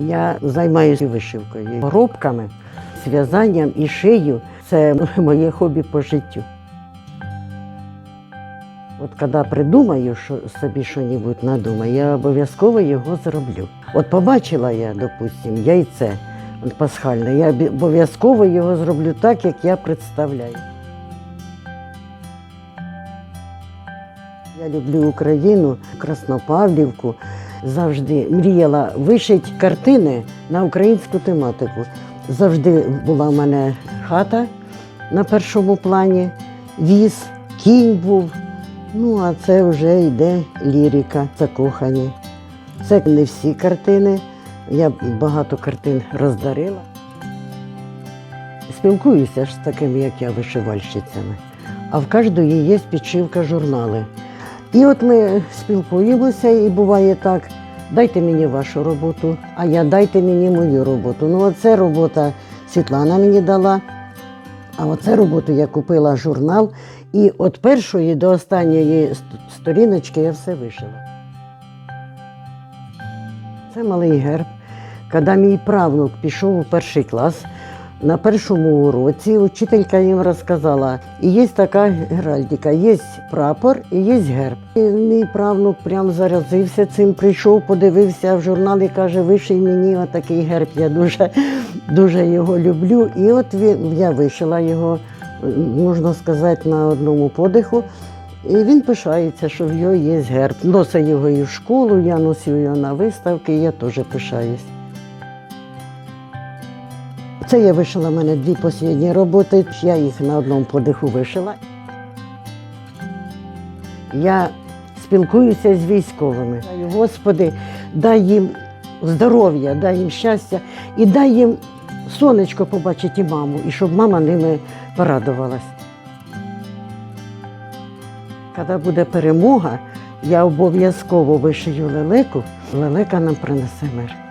Я займаюся вишивкою, робками, зв'язанням і шию. Це моє хобі по життю. От коли придумаю що, собі щось надумаю, я обов'язково його зроблю. От побачила я, допустим, яйце пасхальне, я обов'язково його зроблю так, як я представляю. Я люблю Україну, Краснопавлівку. Завжди мріяла вишити картини на українську тематику. Завжди була в мене хата на першому плані, віз, кінь був. Ну, а це вже йде лірика, закохані. Це не всі картини. Я багато картин роздарила. Спілкуюся ж з такими, як я, вишивальщицями. А в кожної є підшивка журнали. І от ми спілкуємося, і буває так: дайте мені вашу роботу, а я дайте мені мою роботу. Ну, оце робота Світлана мені дала. А оце роботу я купила журнал, і від першої до останньої сторіночки я все вишила. Це малий герб. Коли мій правнук пішов у перший клас, на першому уроці учителька їм розказала, і є така геральдика, є прапор і є герб. І мій правнук прям заразився цим, прийшов, подивився в журнал і каже, виший мені отакий герб, я дуже, дуже його люблю. І от я вишила його, можна сказати, на одному подиху. І він пишається, що в його є герб. Носить його і в школу, я носю його на виставки, я теж пишаюсь. Це я вишила в мене дві останні роботи. Я їх на одному подиху вишила. Я спілкуюся з військовими. Господи, дай їм здоров'я, дай їм щастя і дай їм сонечко побачити маму, і щоб мама ними порадувалась. Коли буде перемога, я обов'язково вишию лелеку, лелека нам принесе мир.